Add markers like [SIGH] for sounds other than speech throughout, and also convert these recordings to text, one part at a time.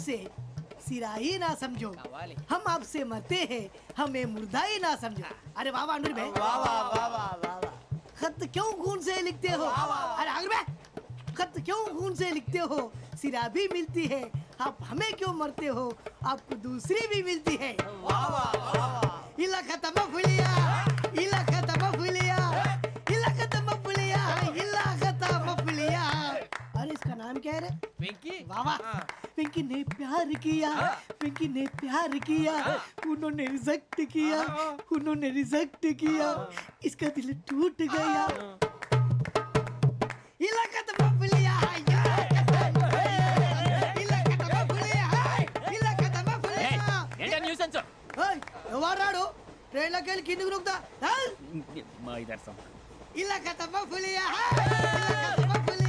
हूँ खून से सिरा ही ना समझो। हम आपसे मरते हैं हमें मुर्दा ही ना समझो। अरे वाह वाह अनुर भाई वाह वाह वाह वाह वाह खत क्यों खून से लिखते हो? अरे अनुर भाई खत क्यों खून से लिखते हो? सिरा भी मिलती है आप हमें क्यों मरते हो? आपको दूसरी भी मिलती है। इला खत्म फुलिया इला खत्म फुलिया इला खत्म फुलिया इला खत्म फुलिया। अरे इसका नाम क्या है रे? वाह वाह। पिंकी ने प्यार किया पिंकी ने प्यार किया उन्होंने रिजेक्ट किया उन्होंने रिजेक्ट किया इसका दिल टूट गया इलाका तो मफलिया इलाका तो मफलिया इलाका तो मफलिया ఏయ్, ఎవరు రాడు ట్రైన్లోకి వెళ్ళి కిందికి నొక్కుతా మా ఇదర్శం ఇలాకా తప్ప పులియా ఇలాకా తప్ప పులియా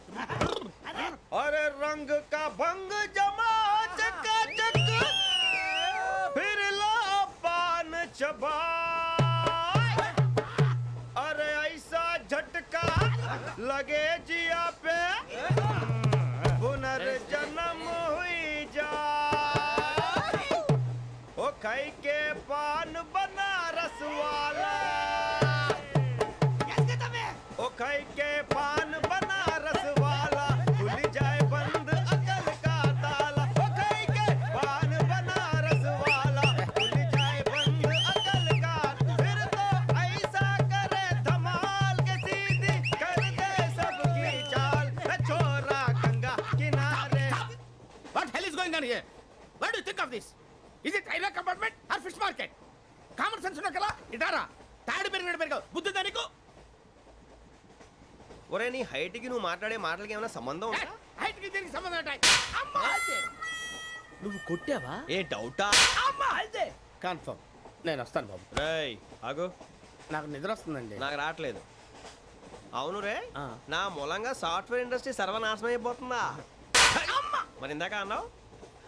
अरे रंग का भंग जमा चकाचक, फिर ला पान चबा। अरे ऐसा झटका लगे जिया पे, पुनर्जन्म हुई जा। ओ खाई के पान बनारस वाला On here? What do you think of this? Is it railway compartment or fish market? Common sense ఉన్న కదా ఇటారా తాడు పెరిగినట్టు పెరిగావు బుద్ధి దానికి ఒరే నీ హైట్కి నువ్వు మాట్లాడే మాటలకి ఏమైనా సంబంధం ఉందా? హైట్కి దీనికి సంబంధం ఉంటాయి అమ్మా! నువ్వు కొట్టావా? ఏ డౌటా? అమ్మా! అయితే! కన్ఫర్మ్ నేను వస్తాను బాబు. రేయ్ ఆగు. నాకు నిద్ర వస్తుందండి. నాకు రావట్లేదు. అవును రే. నా మూలంగా సాఫ్ట్వేర్ ఇండస్ట్రీ సర్వనాశనం అయిపోతుందా? మరి ఇందాక అన్నావు?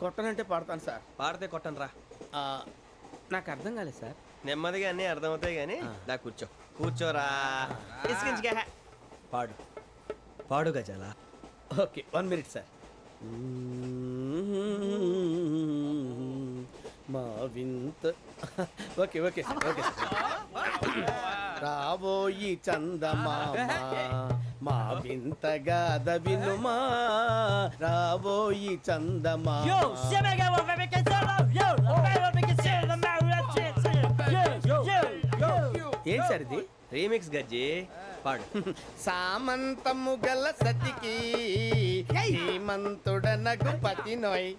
కొట్టనంటే పాడతాను సార్. పాడితే కొట్టను రా ఆ, నాకు అర్థం కాలేదు సార్. నెమ్మదిగా అన్నీ అర్థమవుతాయి కానీ దా కూర్చో. కూర్చోరా. పాడు. పాడు గజాల? Okay one minute sir. మా వింత. Okay okay sir okay sir. రాబోయి చందమామ. [LAUGHS] మా వింతగా దవినుమా రాబోయి చందమా. ఏం సరిది రీమిక్స్ గజ్జి? పాడు. సామంతము గల సతికి హేమంతుడనకు పతి నోయ్.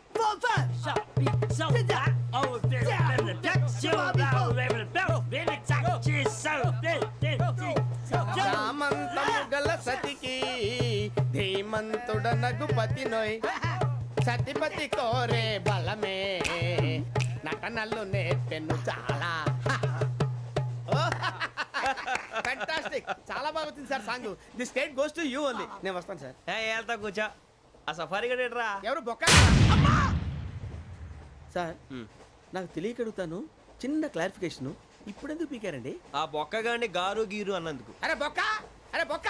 సామంతం సతికి ధీమంతుడనగు పతి నోయ్ సతిపతి కోరే బలమే. నటనలు నేర్పెను చాలా. ఫ్యాంటాస్టిక్ చాలా బాగా వచ్చింది sir song. The state goes to you only. నేను వస్తాను సార్. వెళ్తా కూర్చో. ఆ సఫారీ గడేట్రా ఎవరు బొక్క? సార్ నాకు తెలియక అడుగుతాను చిన్న క్లారిఫికేషన్. ఇప్పుడెందుకు పీకారండి? ఆ బొక్కగాండి గారు గీరు అన్నందుకు. అరే బొక్క! అరే బొక్క!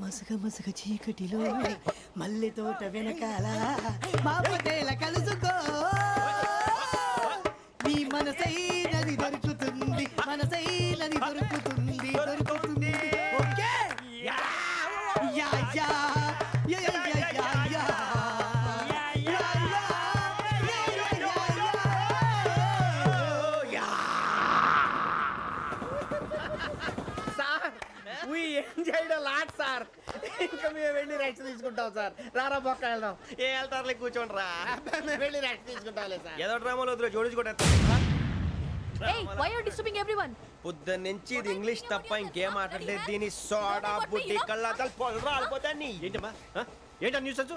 మసగ మసగ చీకటిలో మల్లె తోట వెనకాల మాపతేల కలుసుకో. నీ మనసైనది దొరుకుతుంది మనసైనది దొరుకుతుంది. ఇంకా మేము వెళ్ళి రెస్ట్ తీసుకుంటాం సార్. రారా బొక్క వెళ్దాం. ఏ వెళ్తారులే కూర్చోండి రా. మేము వెళ్ళి రెస్ట్ తీసుకుంటాంలే సార్. ఏదో డ్రామాలో వద్దు జోడించుకుంటా Hey, why are you disturbing everyone? పొద్దున్న నుంచి ఇది ఇంగ్లీష్ తప్ప ఇంకేం మాట్లాడలేదు. దీని సోడా బుడ్డి కళ్ళాతలు పొలం రాలిపోతా నీ ఏంటమ్మా? ఏంటా న్యూస్ వచ్చు?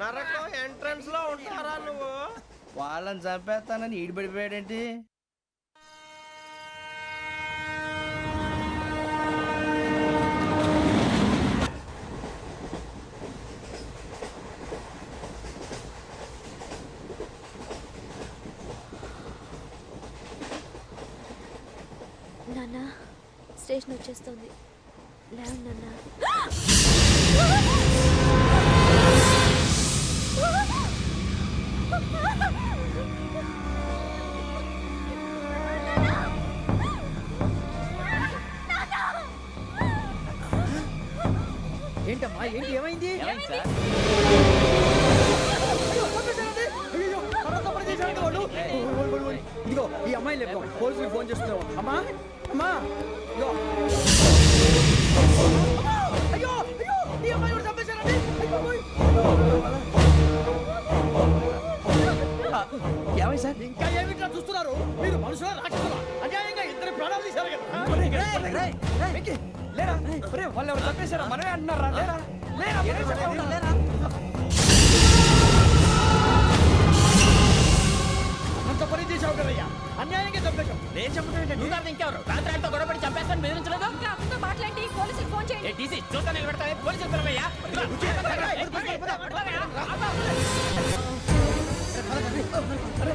నరకం ఎంట్రన్స్లో ఉంటారా నువ్వు? వాళ్ళని చంపేస్తానని ఈడిపడిపోయాడేంటి? నాన్న స్టేషన్ వచ్చేస్తుంది. లేవు నాన్న. ఓయ్, ఓయ్. ఇదిగో ఈ అమ్మాయి లేపు పోలీసులకు ఫోన్ చేస్తున్నావు. అమ్మా అమ్మా ఇదిగో. అయ్యో అయ్యో ఈ అమ్మాయి కూడా చంపేశారండి. ఏమైంది సార్? ఇంకా ఏమిట్లా చూస్తున్నారు? మీరు మనుషుల రాక్షసులా? అన్యాయంగా ఇద్దరు ప్రాణాలు తీశారు కదా. లేరా? ఒరే, వాళ్ళు ఎవరు చంపేశారా మనమే అంటున్నారా? లేరా? అంత పని చేసావు కదయ్యా అన్యాయంగా చంపేశావు నేను చెప్పడం నువ్వు కాదు ఇంకెవరు రాత్రాలతో గొడవపడి చంపేస్తాను బెదిరించలేదు ఇంకా అతనితో మాట్లాడి పోలీసులు ఫోన్ చేయండి డీసీ చూస్తా నిలబెడతా పోలీసులు పిలవయ్యా అరే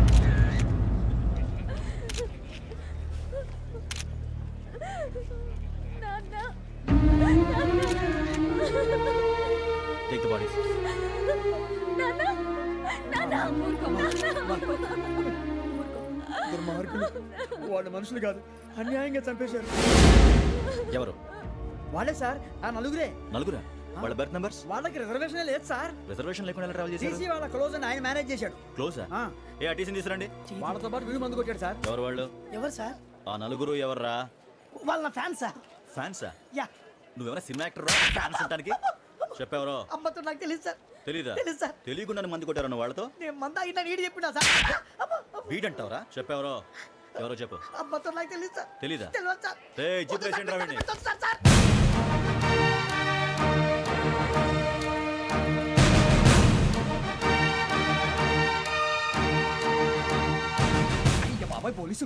వాళ్ళు మనుషులు కాదు. అన్యాయంగా చంపేశారు. ఎవరు? వాళ్ళే సార్. ఆ నలుగురే. నలుగురా? వాళ్ళ బర్త్ నంబర్స్? వాళ్ళకి రిజర్వేషన్ లేదు సార్. రిజర్వేషన్ లేకుండా ఎలా ట్రావెల్ చేశారు? టీసీ వాళ్ళ క్లోజ్ అని ఆయన మేనేజ్ చేశాడు. క్లోజా ఆ, ఏ ఆ టీసీని తీసురండి వాళ్ళతో పాటు వీడు మందు కొట్టాడు సార్. ఎవరు వాళ్ళు? ఎవరు సార్? ఆ నలుగురు ఎవర్రా? వాళ్ళ ఫ్యాన్ సార్. ఫ్యాన్సా యా. నువ్వేమైనా సినిమా యాక్టర్ ఫ్యాన్స్ అంటానికి చెప్పావరో? అమ్మతో నాకు తెలియదు సార్. తెలీదా? తెలీదు సార్. తెలియకుండా మంది కొట్టారన్న వాళ్ళతో? నేను మంద అయినా నీడి చెప్పినా సార్. వీడంటావరా? చెప్పావరో? ఎవరో చెప్పు. అమ్మతో నాకు తెలియదు సార్. తెలీదా? తెలియదు సార్. ఏయ్, జీప్ రా వీడిని. పెట్టొద్దు సార్, సార్. అయ్య బాబాయ్ పోలీసు.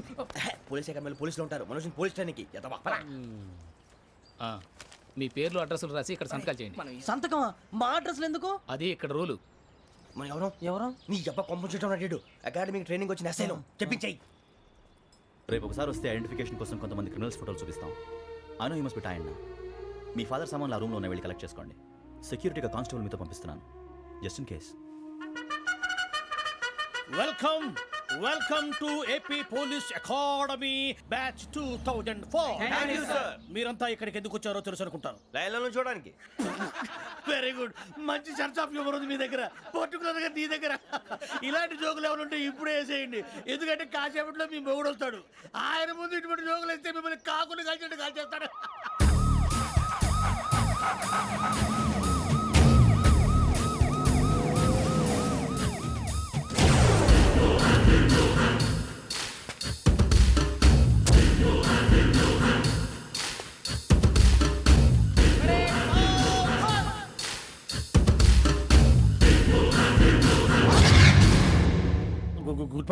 పోలీస్ అకాడమీలో పోలీసులు ఉంటారు. మనుషులు పోలీస్ ట్రైనింగ్ ఎదవా? మీ పేర్లు అడ్రస్లు రాసి ఇక్కడ సంతకాలు చేయండి. సంతకమా? మా అడ్రస్లు ఎందుకు? అది ఇక్కడ రూలు. మన ఎవరు? ఎవరు? నీ అబ్బా పంపించడం అడిగాడు అకాడమిక్ ట్రైనింగ్ వచ్చిన అసైలం. చెప్పించాయి. రేపు ఒకసారి వస్తే ఐడెంటిఫికేషన్ కోసం కొంతమంది క్రిమినల్స్ ఫోటోలు చూపిస్తాం. అను యూ మస్ట్ బి మీ ఫాదర్ సామాన్లు ఆ రూమ్లో ఉన్న వెళ్ళి కలెక్ట్ చేసుకోండి. సెక్యూరిటీగా కానిస్టేబుల్ మీతో పంపిస్తున్నాను. Just in case welcome welcome to AP police academy batch two thousand four మీరంతా ఇక్కడికి ఎందుకు వచ్చారో తెలుసు అనుకుంటారు లైన్లో చూడడానికి. వెరీ గుడ్ మంచి చర్చ్ ఆఫ్ హ్యూమర్ ఉంది మీ దగ్గర. పర్టికులర్గా నీ దగ్గర. ఇలాంటి జోకులు ఎవరు ఉంటే ఇప్పుడే వేసేయండి. ఎందుకంటే కాసేపట్లో మీ మొగుడు వస్తాడు. ఆయన ముందు ఇటువంటి జోకులు వేస్తే మిమ్మల్ని కాకుండా కలిసి కాల్చేస్తాడు.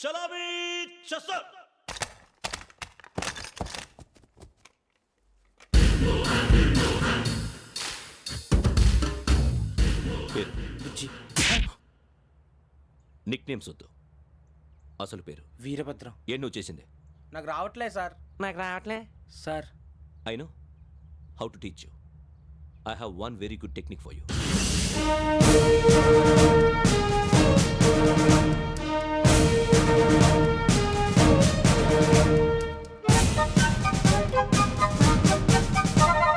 చలాబీ చసర్ పేరు నిక్ నేమ్స్ వద్దు అసలు పేరు. వీరభద్రం. ఏ నువ్వు చేసింది? నాకు రావట్లే సార్. నాకు రావట్లే? Sir. I know. How to teach you. I have one very good technique for you.